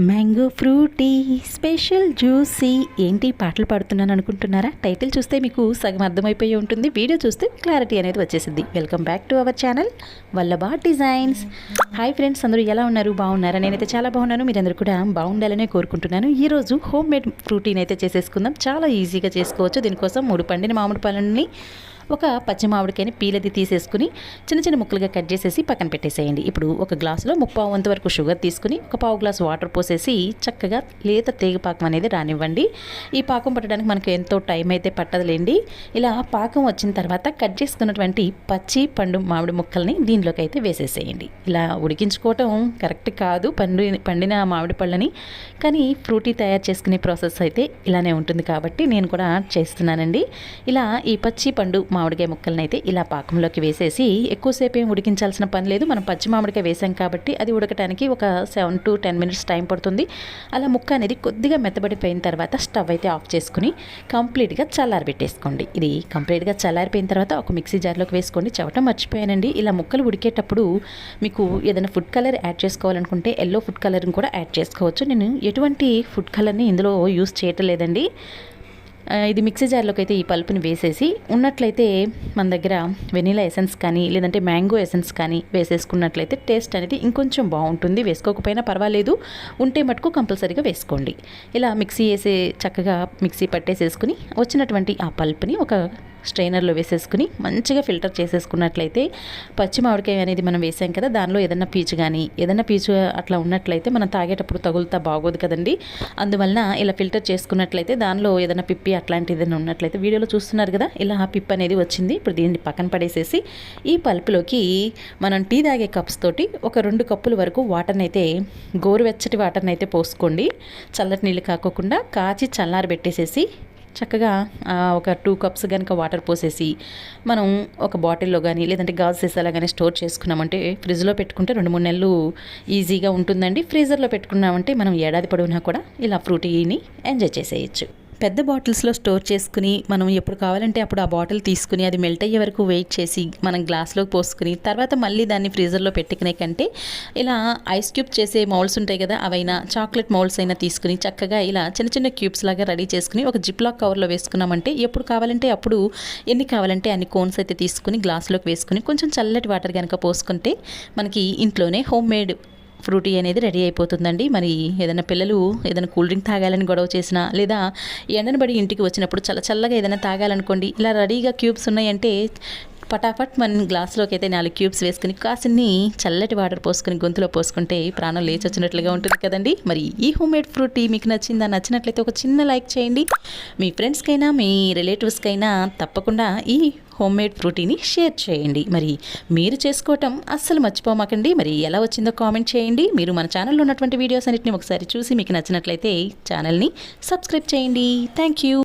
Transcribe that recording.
Mango frutti special juicy. ఏంటి పాటలు పాడుతున్నాను అనుకుంటున్నారా? టైటిల్ చూస్తే మీకు సగం అర్థమైపోయి ఉంటుంది. వీడియో చూస్తే క్లారిటీ అనేది వచ్చేసింది. Welcome back to our channel Vallabha designs. Hi friends అందరూ ఎలా ఉన్నారు? బాగున్నారా? నేనైతే చాలా బాగున్నాను. మీరందరూ కూడా బాగుండాలనే కోరుకుంటున్నాను. ఈరోజు హోమ్ మేడ్ ఫ్రూటీని అయితే చేసేసుకుందాం. చాలా ఈజీగా చేసుకోవచ్చు. దీనికోసం మూడు పండిన మామిడి పళ్ళని ఒక పచ్చి మామిడికాయని పీలది తీసేసుకుని చిన్న చిన్న ముక్కలుగా కట్ చేసేసి పక్కన పెట్టేసేయండి. ఇప్పుడు ఒక గ్లాసులో ముప్పావు వంతు వరకు షుగర్ తీసుకుని ఒక పావు గ్లాస్ వాటర్ పోసేసి చక్కగా లేత తేగ పాకం అనేది రానివ్వండి. ఈ పాకం పట్టడానికి మనకు ఎంతో టైం అయితే పట్టదులేండి. ఇలా పాకం వచ్చిన తర్వాత కట్ చేసుకున్నటువంటి పచ్చి పండు మామిడి ముక్కల్ని దీనిలోకి అయితే వేసేసేయండి. ఇలా ఉడికించుకోవటం కరెక్ట్ కాదు. పండు పండిన మామిడి పళ్ళని. కానీ ఫ్రూటీ తయారు చేసుకునే ప్రాసెస్ అయితే ఇలానే ఉంటుంది కాబట్టి నేను కూడా చేస్తున్నానండి. ఇలా ఈ పచ్చి పండు మామిడికాయ ముక్కలను అయితే ఇలా పాకంలోకి వేసేసి ఎక్కువసేపు ఏం ఉడికించాల్సిన పని లేదు. మనం పచ్చి మామిడికాయ వేసాం కాబట్టి అది ఉడకటానికి ఒక seven to ten minutes time పడుతుంది. అలా ముక్క అనేది కొద్దిగా మెత్తబడిపోయిన తర్వాత స్టవ్ అయితే ఆఫ్ చేసుకుని కంప్లీట్గా చల్లారబెట్టేసుకోండి. ఇది కంప్లీట్గా చల్లారిపోయిన తర్వాత ఒక మిక్సీ జార్లోకి వేసుకోండి. చవటం మర్చిపోయానండి. ఇలా ముక్కలు ఉడికేటప్పుడు మీకు ఏదైనా ఫుడ్ కలర్ యాడ్ చేసుకోవాలనుకుంటే ఎల్లో ఫుడ్ కలర్ని కూడా యాడ్ చేసుకోవచ్చు. నేను ఎటువంటి ఫుడ్ కలర్ని ఇందులో యూస్ చేయటం లేదండి. ఇది మిక్సీ జార్లోకి అయితే ఈ పల్పుని వేసేసి ఉన్నట్లయితే మన దగ్గర వెనీలా ఎసెన్స్ కానీ లేదంటే మ్యాంగో ఎసెన్స్ కానీ వేసేసుకున్నట్లయితే టేస్ట్ అనేది ఇంకొంచెం బాగుంటుంది. వేసుకోకపోయినా పర్వాలేదు. ఉంటే మటుకు కంపల్సరీగా వేసుకోండి. ఇలా మిక్సీ వేసే చక్కగా మిక్సీ పట్టేసేసుకుని వచ్చినటువంటి ఆ పల్ప్ని ఒక స్ట్రైనర్లో వేసేసుకుని మంచిగా ఫిల్టర్ చేసేసుకున్నట్లయితే పచ్చి మామిడికాయ అనేది మనం వేసాం కదా దానిలో ఏదన్నా పీచు కానీ ఏదన్నా పీచు అట్లా ఉన్నట్లయితే మనం తాగేటప్పుడు తగులుతా బాగోదు కదండి. అందువలన ఇలా ఫిల్టర్ చేసుకున్నట్లయితే దానిలో ఏదైనా పిప్పి అట్లాంటిది ఏదైనా ఉన్నట్లయితే వీడియోలో చూస్తున్నారు కదా ఇలా పిప్ అనేది వచ్చింది. ఇప్పుడు దీన్ని పక్కన పడేసేసి ఈ పల్పులోకి మనం టీ తాగే కప్స్ తోటి ఒక రెండు కప్పుల వరకు వాటర్ని అయితే గోరువెచ్చటి వాటర్ని అయితే పోసుకోండి. చల్లటి నీళ్ళు కాకోకుండా కాచి చల్లారి పెట్టేసేసి చక్కగా ఒక టూ కప్స్ కనుక వాటర్ పోసేసి మనం ఒక బాటిల్లో కానీ లేదంటే గాజు సీసాలో కానీ స్టోర్ చేసుకున్నామంటే ఫ్రిడ్జ్లో పెట్టుకుంటే రెండు మూడు నెలలు ఈజీగా ఉంటుందండి. ఫ్రీజర్లో పెట్టుకున్నామంటే మనం ఏడాది పొడవునా కూడా ఇలా ఫ్రూటీని ఎంజాయ్ చేసేయచ్చు. పెద్ద బాటిల్స్లో స్టోర్ చేసుకుని మనం ఎప్పుడు కావాలంటే అప్పుడు ఆ బాటిల్ తీసుకుని అది మెల్ట్ అయ్యే వరకు వెయిట్ చేసి మనం గ్లాస్లోకి పోసుకుని తర్వాత మళ్ళీ దాన్ని ఫ్రీజర్లో పెట్టుకునే కంటే ఇలా ఐస్ క్యూబ్ చేసే మౌల్స్ ఉంటాయి కదా అవైనా చాక్లెట్ మౌల్స్ అయినా తీసుకుని చక్కగా ఇలా చిన్న చిన్న క్యూబ్స్ లాగా రెడీ చేసుకుని ఒక జిప్లాక్ కవర్లో వేసుకున్నామంటే ఎప్పుడు కావాలంటే అప్పుడు ఎన్ని కావాలంటే అన్ని కోన్స్ అయితే తీసుకుని గ్లాస్లోకి వేసుకుని కొంచెం చల్లటి వాటర్ కనుక పోసుకుంటే మనకి ఇంట్లోనే హోమ్ మేడ్ ఫ్రూటీ అనేది రెడీ అయిపోతుందండి. మరి ఏదైనా పిల్లలు ఏదైనా కూల్ డ్రింక్ తాగాలని గొడవ చేసినా లేదా ఎండను బడి ఇంటికి వచ్చినప్పుడు చల్ల చల్లగా ఏదైనా తాగాలనుకోండి ఇలా రెడీగా క్యూబ్స్ ఉన్నాయంటే పటాపట్ మన గ్లాస్లోకి అయితే నాలుగు క్యూబ్స్ వేసుకుని కాసిన్ని చల్లటి వాటర్ పోసుకుని గొంతులో పోసుకుంటే ప్రాణం లేచి వచ్చినట్లుగా ఉంటుంది కదండి. మరి ఈ హోమ్మేడ్ ఫ్రూట్ ఫ్రూటీ మీకు నచ్చిందా? నచ్చినట్లయితే ఒక చిన్న లైక్ చేయండి. మీ ఫ్రెండ్స్కైనా మీ రిలేటివ్స్కైనా తప్పకుండా ఈ హోమ్మేడ్ ఫ్రూటీని షేర్ చేయండి. మరి మీరు చేసుకోవటం అస్సలు మర్చిపోమాకండి. మరి ఎలా వచ్చిందో కామెంట్ చేయండి. మీరు మన ఛానల్లో ఉన్నటువంటి వీడియోస్ అన్నిటిని ఒకసారి చూసి మీకు నచ్చినట్లయితే ఛానల్ని సబ్స్క్రైబ్ చేయండి. Thank you.